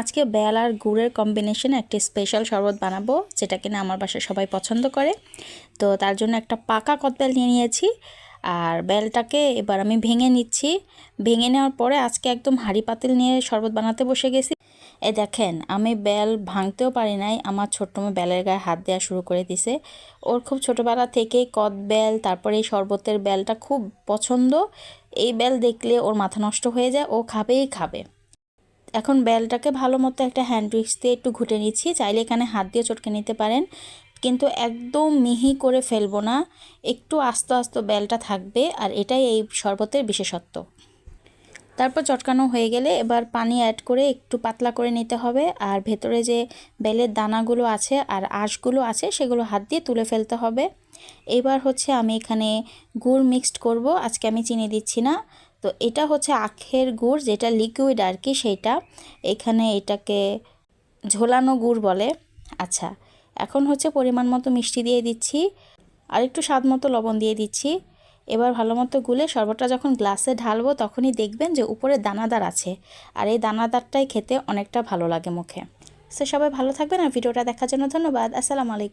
আজকে বেল আর গুড়ের কম্বিনেশনে একটি স্পেশাল শরবত বানাবো, যেটা কিনা আমার বাসায় সবাই পছন্দ করে। তো তার জন্য একটা পাকা কদবেল নিয়ে নিয়েছি, আর বেলটাকে এবার আমি ভেঙে নিচ্ছি। ভেঙে নেওয়ার পরে আজকে একদম হাঁড়ি পাতিল নিয়ে শরবত বানাতে বসে গেছি। এ দেখেন, আমি বেল ভাঙতেও পারি নাই, আমার ছোট্ট মেয়ে বেলের গায়ে হাত দেওয়া শুরু করে দিছে। ওর খুব ছোটোবেলা থেকেই কদ বেল, তারপরে এই শরবতের বেলটা খুব পছন্দ। এই বেল দেখলে ওর মাথা নষ্ট হয়ে যায়, ও খাবেই খাবে। এখন বেলটাকে ভালো মতো একটা হ্যান্ড উইক্স দিয়ে একটু ঘুটে নিচ্ছি। চাইলে এখানে হাত দিয়ে চটকে নিতে পারেন। কিন্তু একদম মিহি করে ফেলব না। একটু আস্তে আস্তে বেলটা থাকবে আর এটাই এই শরবতের বিশেষত্ব। তারপর চটকানো হয়ে গেলে এবার পানি অ্যাড করে একটু পাতলা করে নিতে হবে। আর ভেতরে যে বেলের দানাগুলো আছে আর আঁশগুলো আছে, সেগুলো হাত দিয়ে তুলে ফেলতে হবে। এবার হচ্ছে আমি এখানে গুড় মিক্সড করব। আজকে আমি চিনি দিচ্ছি না। তো এটা হচ্ছে আখের গুড়, যেটা লিকুইড আর কি সেইটা এখানে এটাকে ঝোলানো গুড় বলে। আচ্ছা এখন হচ্ছে পরিমাণ মতো মিষ্টি দিয়ে দিচ্ছি। আর একটু স্বাদ মতো লবণ দিয়ে দিচ্ছি। এবার ভালো মতো গুলে শরবতটা যখন গ্লাসে ঢালবো, তখনই দেখবেন যে উপরে দানাদার আছে। আর এই দানাদারটাই খেতে অনেকটা ভালো লাগে মুখে। সো সবাই ভালো থাকবেন আর ভিডিওটা দেখার জন্য ধন্যবাদ। আসসালামু আলাইকুম।